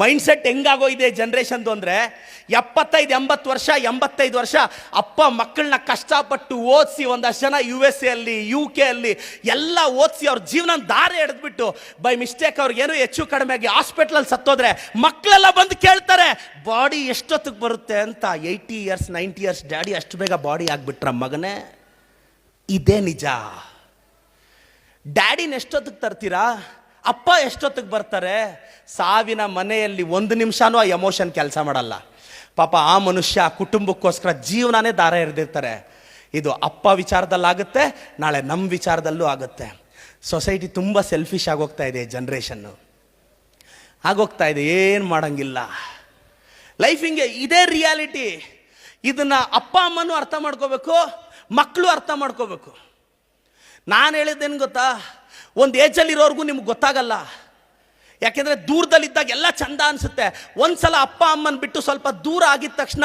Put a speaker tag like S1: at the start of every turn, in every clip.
S1: Mindset ಹೆಂಗಾಗೋಗಿದೆ ಜನ್ರೇಷನ್ದು ಅಂದರೆ ಎಪ್ಪತ್ತೈದು, ಎಂಬತ್ತು ವರ್ಷ, ಎಂಬತ್ತೈದು ವರ್ಷ ಅಪ್ಪ ಮಕ್ಕಳನ್ನ ಕಷ್ಟಪಟ್ಟು ಓದಿಸಿ ಒಂದಷ್ಟು ಜನ ಯು ಎಸ್ ಎಲ್ಲಿ ಯು ಕೆ ಅಲ್ಲಿ ಎಲ್ಲ ಓದಿಸಿ ಅವ್ರ ಜೀವನ ದಾರಿ ಹಿಡಿದ್ಬಿಟ್ಟು ಬೈ ಮಿಸ್ಟೇಕ್ ಅವ್ರಿಗೇನು ಹೆಚ್ಚು ಕಡಿಮೆ ಆಗಿ ಹಾಸ್ಪಿಟ್ಲಲ್ಲಿ ಸತ್ತೋದ್ರೆ ಮಕ್ಕಳೆಲ್ಲ ಬಂದು ಕೇಳ್ತಾರೆ ಬಾಡಿ ಎಷ್ಟೊತ್ತಿಗೆ ಬರುತ್ತೆ? ಅಂತ eighty years ninety years daddy ಅಷ್ಟು ಬೇಗ ಬಾಡಿ ಆಗಿಬಿಟ್ರ ಮಗನೇ? ಇದೇ ನಿಜ. ಡ್ಯಾಡಿನ ಎಷ್ಟೊತ್ತಿಗೆ ತರ್ತೀರಾ? ಅಪ್ಪ ಎಷ್ಟೊತ್ತಿಗೆ ಬರ್ತಾರೆ? ಸಾವಿನ ಮನೆಯಲ್ಲಿ ಒಂದು ನಿಮಿಷನೂ ಆ ಎಮೋಷನ್ ಕೆಲಸ ಮಾಡಲ್ಲ. ಪಾಪ ಆ ಮನುಷ್ಯ ಆ ಕುಟುಂಬಕ್ಕೋಸ್ಕರ ಜೀವನನೇ ದಾರ ಎರೆದಿರ್ತಾರೆ. ಇದು ಅಪ್ಪ ವಿಚಾರದಲ್ಲಾಗುತ್ತೆ, ನಾಳೆ ನಮ್ಮ ವಿಚಾರದಲ್ಲೂ ಆಗುತ್ತೆ. ಸೊಸೈಟಿ ತುಂಬ ಸೆಲ್ಫಿಶ್ ಆಗೋಗ್ತಾ ಇದೆ ಜನ್ರೇಷನ್ನು ಆಗೋಗ್ತಾ ಇದೆ, ಏನು ಮಾಡೋಂಗಿಲ್ಲ. ಲೈಫ್ ಹಿಂಗೆ ಇದೇ ರಿಯಾಲಿಟಿ ಇದನ್ನು ಅಪ್ಪ, ಅಮ್ಮನೂ ಅರ್ಥ ಮಾಡ್ಕೋಬೇಕು ಮಕ್ಕಳು ಅರ್ಥ ಮಾಡ್ಕೋಬೇಕು. ನಾನು ಹೇಳಿದ್ದೇನು ಗೊತ್ತಾ? ಒಂದು ಏಜಲ್ಲಿರೋರ್ಗೂ ನಿಮ್ಗೆ ಗೊತ್ತಾಗಲ್ಲ. ಯಾಕೆಂದರೆ ದೂರದಲ್ಲಿದ್ದಾಗ ಎಲ್ಲ ಚಂದ ಅನಿಸುತ್ತೆ. ಒಂದ್ಸಲ ಅಪ್ಪ ಅಮ್ಮನ ಬಿಟ್ಟು ಸ್ವಲ್ಪ ದೂರ ಆಗಿದ ತಕ್ಷಣ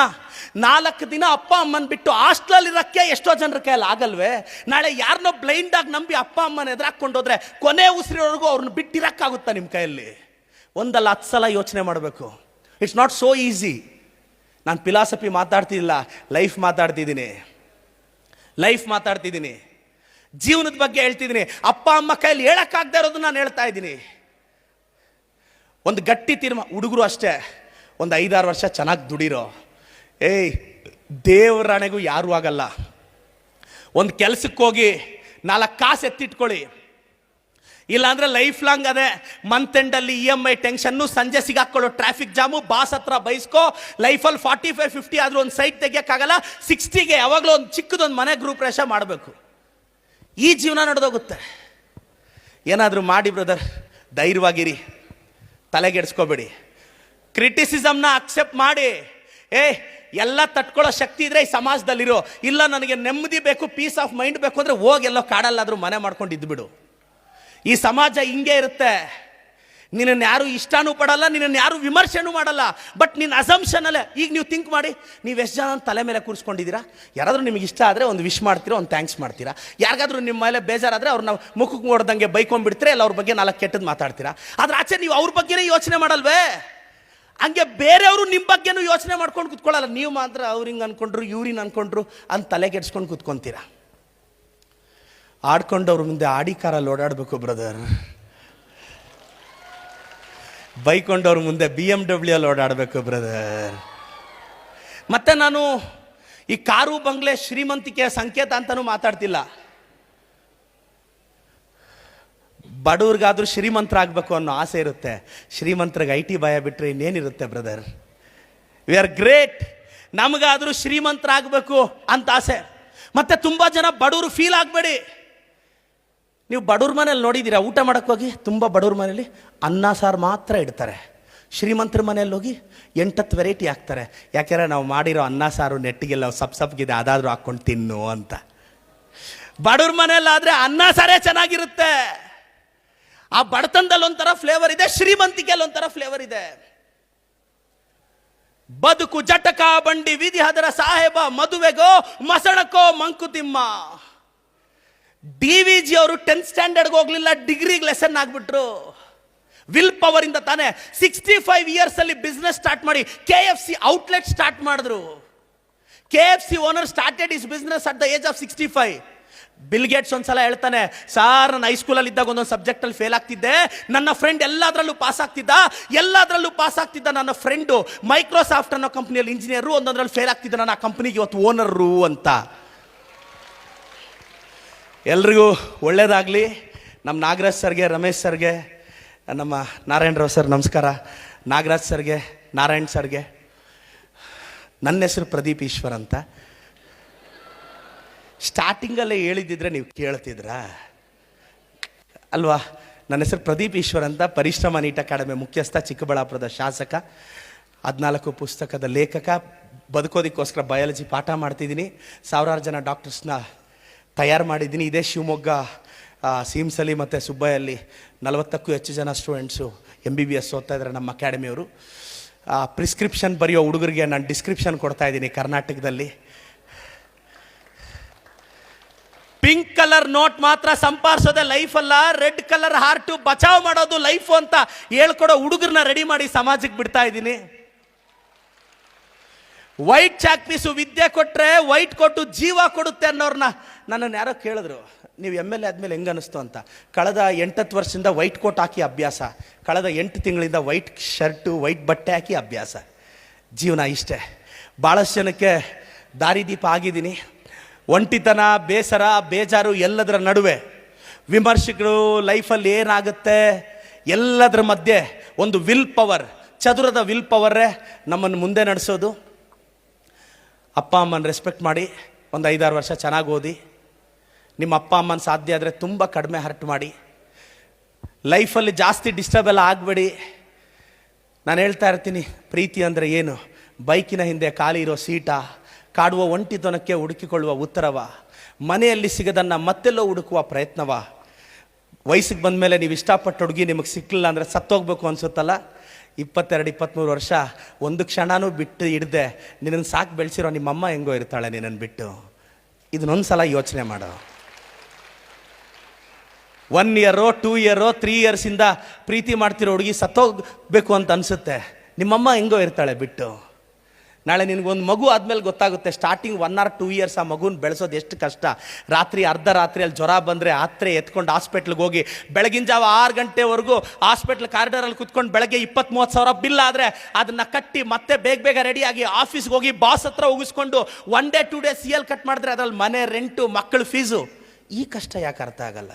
S1: ನಾಲ್ಕು ದಿನ ಅಪ್ಪ ಅಮ್ಮನ ಬಿಟ್ಟು ಹಾಸ್ಟ್ಲಲ್ಲಿರೋಕ್ಕೆ ಎಷ್ಟೋ ಜನರ ಕೈಯಲ್ಲಿ ಆಗಲ್ವೇ? ನಾಳೆ ಯಾರನ್ನೋ ಬ್ಲೈಂಡಾಗಿ ನಂಬಿ ಅಪ್ಪ ಅಮ್ಮನ ಎದುರಾಕೊಂಡೋದ್ರೆ ಕೊನೆ ಉಸಿರೋರ್ಗೂ ಅವ್ರನ್ನ ಬಿಟ್ಟಿರೋಕ್ಕಾಗುತ್ತಾ ನಿಮ್ಮ ಕೈಯಲ್ಲಿ? ಒಂದಲ್ಲ ಹತ್ತು ಸಲ ಯೋಚನೆ ಮಾಡಬೇಕು. ಇಟ್ಸ್ ನಾಟ್ ಸೋ ಈಸಿ ನಾನು ಫಿಲಾಸಫಿ ಮಾತಾಡ್ತಿಲ್ಲ ಲೈಫ್ ಮಾತಾಡ್ತಿದ್ದೀನಿ. ಲೈಫ್ ಮಾತಾಡ್ತಿದ್ದೀನಿ. ಜೀವನದ ಬಗ್ಗೆ ಹೇಳ್ತಿದ್ದೀನಿ. ಅಪ್ಪ, ಅಮ್ಮ ಕೈಯಲ್ಲಿ ಹೇಳೋಕ್ಕಾಗದೇ ಇರೋದು ನಾನು ಹೇಳ್ತಾ ಇದ್ದೀನಿ. ಒಂದು ಗಟ್ಟಿ ತೀರ್ಮ, ಹುಡುಗರು ಅಷ್ಟೇ. ಒಂದು ಐದಾರು ವರ್ಷ ಚೆನ್ನಾಗಿ ದುಡಿರೋ. ಏಯ್ ದೇವರಾಣೆಗೂ ಯಾರೂ ಆಗಲ್ಲ. ಒಂದು ಕೆಲಸಕ್ಕೆ ಹೋಗಿ ನಾಲ್ಕು ಕಾಸು ಎತ್ತಿಟ್ಕೊಳ್ಳಿ. ಇಲ್ಲಾಂದರೆ ಲೈಫ್ ಲಾಂಗ್ ಅದೇ ಮಂತ್ ಎಂಡಲ್ಲಿ ಇ ಎಂ ಐ ಟೆನ್ಷನ್ನು ಸಂಜೆ ಸಿಗಾಕೊಳ್ಳೋ ಟ್ರಾಫಿಕ್ ಜಾಮು, ಬಾಸ್ ಹತ್ರ ಬೈಸ್ಕೋ ಲೈಫಲ್ಲಿ ಫಾರ್ಟಿ ಫೈವ್ ಫಿಫ್ಟಿ ಆದರೂ ಒಂದು ಸೈಟ್ ತೆಗಿಯೋಕ್ಕಾಗಲ್ಲ ಸಿಕ್ಸ್ಟಿಗೆ ಯಾವಾಗಲೂ ಒಂದು ಚಿಕ್ಕದೊಂದು ಮನೆ ಗ್ರೂಪ್ ರೇಷ ಮಾಡಬೇಕು. ಈ ಜೀವನ ನಡೆದೋಗುತ್ತೆ. ಏನಾದರೂ ಮಾಡಿ ಬ್ರದರ್, ಧೈರ್ಯವಾಗಿರಿ. ತಲೆಗೆಡ್ಸ್ಕೋಬೇಡಿ. ಕ್ರಿಟಿಸಿಸಮ್ನ ಅಕ್ಸೆಪ್ಟ್ ಮಾಡಿ. ಏ, ಎಲ್ಲ ತಟ್ಕೊಳ್ಳೋ ಶಕ್ತಿ ಇದ್ರೆ ಈ ಸಮಾಜದಲ್ಲಿರೋ. ಇಲ್ಲ ನನಗೆ ನೆಮ್ಮದಿ ಬೇಕು ಪೀಸ್ ಆಫ್ ಮೈಂಡ್ ಬೇಕು ಅಂದರೆ ಹೋಗಿ ಎಲ್ಲೋ ಕಾಡಲ್ಲಾದರೂ ಮನೆ ಮಾಡ್ಕೊಂಡು ಇದ್ದುಬಿಡು ಈ ಸಮಾಜ ಹಿಂಗೆ ಇರುತ್ತೆ. ನಿನ್ನನ್ನು ಯಾರು ಇಷ್ಟನೂ ಪಡಲ್ಲ, ನಿನ್ನನ್ನು ಯಾರು ವಿಮರ್ಶೆನೂ ಮಾಡಲ್ಲ. ಬಟ್ ನಿನ್ನ ಅಸಂಪ್ಷನಲ್ಲೇ ಈಗ ನೀವು ಥಿಂಕ್ ಮಾಡಿ, ನೀವು ಎಷ್ಟು ಜನ ತಲೆ ಮೇಲೆ ಕೂರಿಸ್ಕೊಂಡಿದ್ದೀರಾ? ಯಾರಾದರೂ ನಿಮಗೆ ಇಷ್ಟ ಆದರೆ ಒಂದು ವಿಶ್ ಮಾಡ್ತೀರಾ, ಒಂದು ಥ್ಯಾಂಕ್ಸ್ ಮಾಡ್ತೀರಾ? ಯಾರಿಗಾದರೂ ನಿಮ್ಮ ಮೇಲೆ ಬೇಜಾರಾದರೆ ಅವ್ರನ್ನ ಮುಖಕ್ಕೆ ನೋಡ್ದಂಗೆ ಬೈಕೊಂಡ್ಬಿಡ್ತೀರಾ, ಇಲ್ಲ ಅವ್ರ ಬಗ್ಗೆ ನಾಲ್ಕು ಕೆಟ್ಟದ್ದು ಮಾತಾಡ್ತೀರಾ? ಆದ್ರೆ ಆಚೆ ನೀವು ಅವ್ರ ಬಗ್ಗೆನೇ ಯೋಚನೆ ಮಾಡಲ್ವೇ? ಹಂಗೆ ಬೇರೆಯವರು ನಿಮ್ಮ ಬಗ್ಗೆನೂ ಯೋಚನೆ ಮಾಡ್ಕೊಂಡು ಕುತ್ಕೊಳ್ಳಲ್ಲ. ನೀವು ಮಾತ್ರ ಅವ್ರು ಹಿಂಗೆ ಅನ್ಕೊಂಡ್ರು ಇವ್ರಿನ್ ಅನ್ಕೊಂಡ್ರು ಅಂತ ತಲೆಗೆಡ್ಸ್ಕೊಂಡು ಕುತ್ಕೊಂತೀರಾ? ಆಡ್ಕೊಂಡವ್ರ ಮುಂದೆ ಆಡಿ ಕಾರಲ್ಲಿ ಓಡಾಡಬೇಕು ಬ್ರದರ್ ಬೈಕೊಂಡವ್ರ ಮುಂದೆ ಬಿ ಎಂ ಡಬ್ಲ್ಯೂ ಅಲ್ಲಿ ಓಡಾಡಬೇಕು ಬ್ರದರ್ ಮತ್ತೆ ನಾನು ಈ ಕಾರು ಬಂಗ್ಲೆ ಶ್ರೀಮಂತಿಕೆಯ ಸಂಕೇತ ಅಂತಲೂ ಮಾತಾಡ್ತಿಲ್ಲ. ಬಡವ್ರಿಗಾದ್ರೂ ಶ್ರೀಮಂತರಾಗಬೇಕು ಅನ್ನೋ ಆಸೆ ಇರುತ್ತೆ. ಶ್ರೀಮಂತರಿಗೆ ಐ ಟಿ ಭಯ ಬಿಟ್ಟರೆ ಇನ್ನೇನಿರುತ್ತೆ ಬ್ರದರ್ ವಿ ಆರ್ ಗ್ರೇಟ್ ನಮಗಾದರೂ ಶ್ರೀಮಂತರಾಗಬೇಕು ಅಂತ ಆಸೆ. ಮತ್ತೆ ತುಂಬ ಜನ ಬಡವರು ಫೀಲ್ ಆಗಬೇಡಿ. ನೀವು ಬಡವ್ರ ಮನೇಲಿ ನೋಡಿದ್ದೀರಾ ಊಟ ಮಾಡಕ್ಕೆ ಹೋಗಿ, ತುಂಬ ಬಡವ್ರ ಮನೇಲಿ ಅನ್ನ, ಸಾರು ಮಾತ್ರ ಇಡ್ತಾರೆ. ಶ್ರೀಮಂತರ ಮನೆಯಲ್ಲಿ ಹೋಗಿ ಎಂಟತ್ತು ವೆರೈಟಿ ಹಾಕ್ತಾರೆ. ಯಾಕೆಂದರೆ ನಾವು ಮಾಡಿರೋ ಅನ್ನ, ಸಾರು ನೆಟ್ಟಿಗೆಲ್ಲ ಸಪ್ ಸಪ್ಗಿದೆ ಅದಾದರೂ ಹಾಕ್ಕೊಂಡು ತಿನ್ನು ಅಂತ. ಬಡವ್ರ ಮನೆಯಲ್ಲಾದರೆ ಅನ್ನ, ಸಾರೇ ಚೆನ್ನಾಗಿರುತ್ತೆ. ಆ ಬಡತನದಲ್ಲಿ ಒಂಥರ ಫ್ಲೇವರ್ ಇದೆ, ಶ್ರೀಮಂತಿಕೆಯಲ್ಲಿ ಒಂಥರ ಫ್ಲೇವರ್ ಇದೆ. ಬದುಕು ಜಟಕ ಬಂಡಿ ವಿಧಿ ಹದರ ಸಾಹೇಬ, ಮದುವೆಗೋ ಮಸಣಕ್ಕೋ ಮಂಕುತಿಮ್ಮ. ಡಿ ವಿ ಜಿ ಅವರು ಟೆಂತ್ ಸ್ಟ್ಯಾಂಡರ್ಡ್ಗೆ ಹೋಗ್ಲಿಲ್ಲ ಡಿಗ್ರಿಗೆ ಲೆಸನ್ ಆಗ್ಬಿಟ್ರು. ವಿಲ್ ಪವರ್ ಇಂದ ತಾನೇ ಸಿಕ್ಸ್ಟಿ ಫೈವ್ ಇಯರ್ಸ್ ಅಲ್ಲಿ ಬಿಸ್ನೆಸ್ ಸ್ಟಾರ್ಟ್ ಮಾಡಿ K F C outlet start ಮಾಡಿದ್ರು. K F C owner started is business at the age of sixty five Bill Gates ಒಂದ್ಸಲ ಹೇಳ್ತಾನೆ ಸಾರ್ ನಾನು ಹೈಸ್ಕೂಲಲ್ಲಿ ಇದ್ದಾಗ ಒಂದೊಂದು ಸಬ್ಜೆಕ್ಟಲ್ಲಿ ಫೇಲ್ ಆಗ್ತಿದ್ದೆ. ನನ್ನ ಫ್ರೆಂಡ್ ಎಲ್ಲದರಲ್ಲೂ ಪಾಸ್ ಆಗ್ತಿದ್ದ. ಎಲ್ಲದರಲ್ಲೂ ಪಾಸ್ ಆಗ್ತಿದ್ದ ನನ್ನ ಫ್ರೆಂಡು ಮೈಕ್ರೋಸಾಫ್ಟ್ ಅನ್ನೋ ಕಂಪ್ನಿಯಲ್ಲಿ ಇಂಜಿನಿಯರು ಒಂದೊಂದರಲ್ಲಿ ಫೇಲ್ ಆಗ್ತಿದ್ದ ನನ್ನ ಆ ಕಂಪ್ನಿಗೆ ಇವತ್ತು ಓನರು ಅಂತ. ಎಲ್ರಿಗೂ ಒಳ್ಳೇದಾಗಲಿ. ನಮ್ಮ ನಾಗರಾಜ್ ಸರ್ಗೆ, ರಮೇಶ್ ಸರ್ಗೆ, ನಮ್ಮ ನಾರಾಯಣರಾವ್ ಸರ್, ನಮಸ್ಕಾರ. ನಾಗರಾಜ್ ಸರ್ಗೆ, ನಾರಾಯಣ್ ಸರ್ಗೆ, ನನ್ನ ಹೆಸರು ಪ್ರದೀಪ್ ಈಶ್ವರ್ ಅಂತ. ಸ್ಟಾರ್ಟಿಂಗಲ್ಲೇ ಹೇಳಿದ್ದಿದ್ರೆ ನೀವು ಕೇಳ್ತಿದ್ರಾ? ಅಲ್ವಾ? ನನ್ನ ಹೆಸರು ಪ್ರದೀಪ್ ಈಶ್ವರ್ ಅಂತ, ಪರಿಶ್ರಮ ನೀಟ್ ಅಕಾಡೆಮಿ ಮುಖ್ಯಸ್ಥ, ಚಿಕ್ಕಬಳ್ಳಾಪುರದ ಶಾಸಕ, ಹದಿನಾಲ್ಕು ಪುಸ್ತಕದ ಲೇಖಕ, ಬದುಕೋದಕ್ಕೋಸ್ಕರ ಬಯಾಲಜಿ ಪಾಠ ಮಾಡ್ತಿದ್ದೀನಿ. ಸಾವಿರಾರು ಜನ ಡಾಕ್ಟರ್ಸ್ನ ತಯಾರು ಮಾಡಿದ್ದೀನಿ. ಇದೇ ಶಿವಮೊಗ್ಗ ಸೀಮ್ಸಲ್ಲಿ ಮತ್ತು ಸುಬ್ಬಯಲ್ಲಿ ನಲವತ್ತಕ್ಕೂ ಹೆಚ್ಚು ಜನ students M B B S ಓದ್ತಾ ಇದ್ದಾರೆ ನಮ್ಮ ಅಕಾಡೆಮಿಯವರು ಪ್ರಿಸ್ಕ್ರಿಪ್ಷನ್ ಬರೆಯೋ ಹುಡುಗರಿಗೆ ನಾನು ಡಿಸ್ಕ್ರಿಪ್ಷನ್ ಕೊಡ್ತಾ ಇದ್ದೀನಿ ಕರ್ನಾಟಕದಲ್ಲಿ. ಪಿಂಕ್ ಕಲರ್ ನೋಟ್ ಮಾತ್ರ ಸಂಪಾದಿಸೋದೆ ಲೈಫ್ ಅಲ್ಲ. ರೆಡ್ ಕಲರ್ ಹಾರ್ಟು ಬಚಾವ್ ಮಾಡೋದು ಲೈಫ್ ಅಂತ ಹೇಳ್ಕೊಡೋ ಹುಡುಗರನ್ನ ರೆಡಿ ಮಾಡಿ ಸಮಾಜಕ್ಕೆ ಬಿಡ್ತಾ ಇದ್ದೀನಿ. ವೈಟ್ ಚಾಕ್ ಪೀಸು ವಿದ್ಯೆ ಕೊಟ್ಟರೆ ವೈಟ್ ಕೊಟ್ಟು ಜೀವ ಕೊಡುತ್ತೆ ಅನ್ನೋರ್ನ ನನ್ನನ್ನು ಯಾರೋ ಕೇಳಿದ್ರು, ನೀವು ಎಂ ಎಲ್ ಎ ಆದಮೇಲೆ ಹೆಂಗೆ ಅನ್ನಿಸ್ತು ಅಂತ? ಕಳೆದ ಎಂಟತ್ತು ವರ್ಷದಿಂದ ವೈಟ್ ಕೋಟ್ ಹಾಕಿ ಅಭ್ಯಾಸ. ಕಳೆದ ಎಂಟು ತಿಂಗಳಿಂದ ವೈಟ್ ಶರ್ಟು, ವೈಟ್ ಬಟ್ಟೆ ಹಾಕಿ ಅಭ್ಯಾಸ. ಜೀವನ ಇಷ್ಟೇ. ಭಾಳಷ್ಟು ಜನಕ್ಕೆ ದಾರಿದೀಪ ಆಗಿದ್ದೀನಿ. ಒಂಟಿತನ, ಬೇಸರ, ಬೇಜಾರು ಎಲ್ಲದರ ನಡುವೆ. ವಿಮರ್ಶಕರು ಲೈಫಲ್ಲಿ ಏನಾಗುತ್ತೆ? ಎಲ್ಲದರ ಮಧ್ಯೆ ಒಂದು ವಿಲ್ ಪವರ್, ಚದುರದ ವಿಲ್ ಪವರೇ ನಮ್ಮನ್ನು ಮುಂದೆ ನಡೆಸೋದು. ಅಪ್ಪ, ಅಮ್ಮನ ರೆಸ್ಪೆಕ್ಟ್ ಮಾಡಿ, ಒಂದು ಐದಾರು ವರ್ಷ ಚೆನ್ನಾಗಿ ಓದಿ. ನಿಮ್ಮ ಅಪ್ಪ ಅಮ್ಮನ ಸಾಧ್ಯ ಆದರೆ ತುಂಬ ಕಡಿಮೆ ಹರ್ಟ್ ಮಾಡಿ. ಲೈಫಲ್ಲಿ ಜಾಸ್ತಿ ಡಿಸ್ಟರ್ಬ್ ಎಲ್ಲ ಆಗಬೇಡಿ. ನಾನು ಹೇಳ್ತಾ ಇರ್ತೀನಿ, ಪ್ರೀತಿ ಅಂದರೆ ಏನು? ಬೈಕಿನ ಹಿಂದೆ ಖಾಲಿ ಇರೋ ಸೀಟ? ಕಾಡುವ ಒಂಟಿತನಕ್ಕೆ ಹುಡುಕಿಕೊಳ್ಳುವ ಉತ್ತರವ? ಮನೆಯಲ್ಲಿ ಸಿಗದನ್ನು ಮತ್ತೆಲ್ಲೋ ಹುಡುಕುವ ಪ್ರಯತ್ನವ? ವಯಸ್ಸಿಗೆ ಬಂದ ಮೇಲೆ ನೀವು ಇಷ್ಟಪಟ್ಟ ಹುಡುಗಿ ನಿಮಗೆ ಸಿಕ್ಕಲಿಲ್ಲ ಅಂದರೆ ಸತ್ತೋಗ್ಬೇಕು ಅನ್ಸುತ್ತಲ್ಲ? ಇಪ್ಪತ್ತೆರಡು ಇಪ್ಪತ್ತ್ಮೂರು ವರ್ಷ, ಒಂದು ಕ್ಷಣನೂ ಬಿಟ್ಟು ಹಿಡ್ದೆ ನಿನ್ನನ್ನು ಸಾಕು ಬೆಳೆಸಿರೋ ನಿಮ್ಮಮ್ಮ ಹೆಂಗೋ ಇರ್ತಾಳೆ ನಿನ್ನನ್ನು ಬಿಟ್ಟು. ಇದನ್ನೊಂದು ಸಲ ಯೋಚನೆ ಮಾಡೋ. ಒನ್ ಇಯರೋ ಟೂ ಇಯರೋ ತ್ರೀ ಇಯರ್ಸಿಂದ ಪ್ರೀತಿ ಮಾಡ್ತಿರೋ ಹುಡುಗಿ ಸತ್ತೋಗ್ಬೇಕು ಅಂತ ಅನಿಸುತ್ತೆ. ನಿಮ್ಮಮ್ಮ ಹೆಂಗೋ ಇರ್ತಾಳೆ ಬಿಟ್ಟು. ನಾಳೆ ನಿನಗೊಂದು ಮಗು ಆದಮೇಲೆ ಗೊತ್ತಾಗುತ್ತೆ starting one or two years ಆ ಮಗುನ ಬೆಳೆಸೋದು ಎಷ್ಟು ಕಷ್ಟ. ರಾತ್ರಿ ಅರ್ಧ ರಾತ್ರಿಯಲ್ಲಿ ಜ್ವರ ಬಂದರೆ ಆತ್ರೆ ಎತ್ಕೊಂಡು ಹಾಸ್ಪಿಟ್ಲಿಗೆ ಹೋಗಿ, ಬೆಳಗಿನ ಜಾವ ಆರು ಗಂಟೆವರೆಗೂ ಹಾಸ್ಪಿಟ್ಲ್ ಕಾರಿಡಾರಲ್ಲಿ ಕುತ್ಕೊಂಡು ಬೆಳಗ್ಗೆ ಇಪ್ಪತ್ತ್ ಮೂವತ್ತು ಸಾವಿರ ಬಿಲ್ ಆದರೆ ಅದನ್ನು ಕಟ್ಟಿ ಮತ್ತೆ ಬೇಗ ಬೇಗ ರೆಡಿಯಾಗಿ ಆಫೀಸ್ಗೆ ಹೋಗಿ ಬಾಸ್ ಹತ್ರ ಉಗಿಸ್ಕೊಂಡು one day two day C L cut ಮಾಡಿದ್ರೆ ಅದರಲ್ಲಿ ಮನೆ ರೆಂಟು ಮಕ್ಕಳು ಫೀಸು ಈ ಕಷ್ಟ ಯಾಕೆ ಅರ್ಥ ಆಗಲ್ಲ?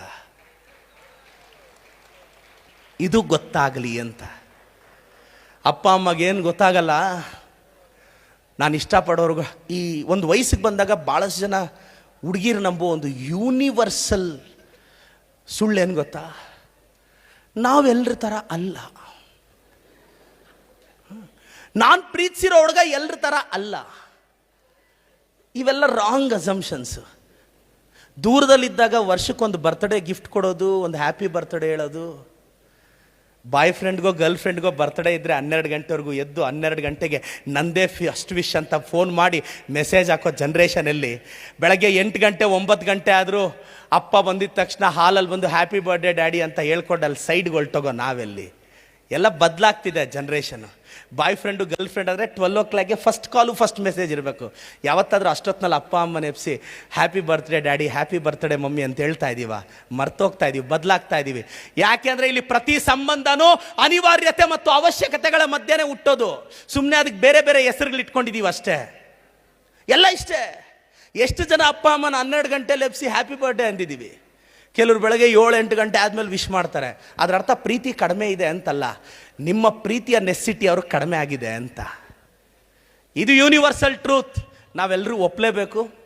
S1: ಇದು ಗೊತ್ತಾಗಲಿ ಅಂತ. ಅಪ್ಪ ಅಮ್ಮಗೇನು ಗೊತ್ತಾಗಲ್ಲ. ನಾನು ಇಷ್ಟಪಡೋರ್ಗು, ಈ ಒಂದು ವಯಸ್ಸಿಗೆ ಬಂದಾಗ ಭಾಳಷ್ಟು ಜನ ಹುಡುಗಿರು ನಂಬೋ ಒಂದು ಯೂನಿವರ್ಸಲ್ ಸುಳ್ಳೇನು ಗೊತ್ತಾ? ನಾವೆಲ್ಲರ ಥರ ಅಲ್ಲ. ನಾನು ಪ್ರೀತಿಸಿರೋ ಹುಡುಗ ಎಲ್ಲರ ಥರ ಅಲ್ಲ. ಇವೆಲ್ಲ ರಾಂಗ್ ಅಸಂಪ್ಷನ್ಸ್ ದೂರದಲ್ಲಿದ್ದಾಗ ವರ್ಷಕ್ಕೊಂದು ಬರ್ತ್ಡೇ ಗಿಫ್ಟ್ ಕೊಡೋದು, ಒಂದು ಹ್ಯಾಪಿ ಬರ್ತ್ಡೇ ಹೇಳೋದು. ಬಾಯ್ ಫ್ರೆಂಡ್ಗೋ ಗರ್ಲ್ ಫ್ರೆಂಡ್ಗೋ ಬರ್ತ್ಡೇ ಇದ್ದರೆ ಹನ್ನೆರಡು ಗಂಟೆವರೆಗೂ ಎದ್ದು ಹನ್ನೆರಡು ಗಂಟೆಗೆ ನಂದೇ ಫಸ್ಟ್ ವಿಶ್ ಅಂತ ಫೋನ್ ಮಾಡಿ ಮೆಸೇಜ್ ಹಾಕೋ ಜನ್ರೇಷನಲ್ಲಿ ಬೆಳಗ್ಗೆ ಎಂಟು ಗಂಟೆ, ಒಂಬತ್ತು ಗಂಟೆ ಆದರೂ ಅಪ್ಪ ಬಂದಿದ್ದ ತಕ್ಷಣ ಹಾಲಲ್ಲಿ ಬಂದು ಹ್ಯಾಪಿ ಬರ್ಡೇ ಡ್ಯಾಡಿ ಅಂತ ಹೇಳ್ಕೊಂಡು ಅಲ್ಲಿ ಹೊಲ್ಟೋಗೋ ನಾವೆಲ್ಲಿ. ಎಲ್ಲ ಬದಲಾಗ್ತಿದೆ generation boy friend girl friend ಆದರೆ ಟ್ವೆಲ್ ಓ ಕ್ಲಾಕ್ಗೆ ಫಸ್ಟ್ ಕಾಲು ಫಸ್ಟ್ ಮೆಸೇಜ್ ಇರಬೇಕು. ಯಾವತ್ತಾದರೂ ಅಷ್ಟೊತ್ತಿನಲ್ಲಿ ಅಪ್ಪ ಅಮ್ಮನ ನೆಪ್ಸಿ happy birthday daddy happy birthday mummy ಅಂತ ಹೇಳ್ತಾ ಇದ್ದೀವ ಮರ್ತೋಗ್ತಾ ಇದ್ದೀವಿ ಬದಲಾಗ್ತಾ ಇದ್ದೀವಿ ಯಾಕೆಂದರೆ ಇಲ್ಲಿ ಪ್ರತಿ ಸಂಬಂಧನೂ ಅನಿವಾರ್ಯತೆ ಮತ್ತು ಅವಶ್ಯಕತೆಗಳ ಮಧ್ಯೆನೇ ಹುಟ್ಟೋದು. ಸುಮ್ಮನೆ ಅದಕ್ಕೆ ಬೇರೆ ಬೇರೆ ಹೆಸರುಗಳು ಇಟ್ಕೊಂಡಿದ್ದೀವಿ ಅಷ್ಟೇ. ಎಲ್ಲ ಇಷ್ಟೇ. ಎಷ್ಟು ಜನ ಅಪ್ಪ ಅಮ್ಮನ ಹನ್ನೆರಡು ಗಂಟೆಲಿ ಎಬ್ಸಿ ಹ್ಯಾಪಿ ಬರ್ಡೇ ಅಂದಿದ್ದೀವಿ ಕೆಲವರು ಬೆಳಗ್ಗೆ ಏಳು ಎಂಟು ಗಂಟೆ ಆದಮೇಲೆ ವಿಶ್ ಮಾಡ್ತಾರೆ. ಅದರ ಅರ್ಥ ಪ್ರೀತಿ ಕಡಿಮೆ ಇದೆ ಅಂತಲ್ಲ. ನಿಮ್ಮ ಪ್ರೀತಿಯ ನೆಸ್ಸಿಟಿ ಅವ್ರಿಗೆ ಕಡಿಮೆ ಆಗಿದೆ ಅಂತ. ಇದು ಯೂನಿವರ್ಸಲ್ ಟ್ರೂತ್ ನಾವೆಲ್ಲರೂ ಒಪ್ಪಲೇಬೇಕು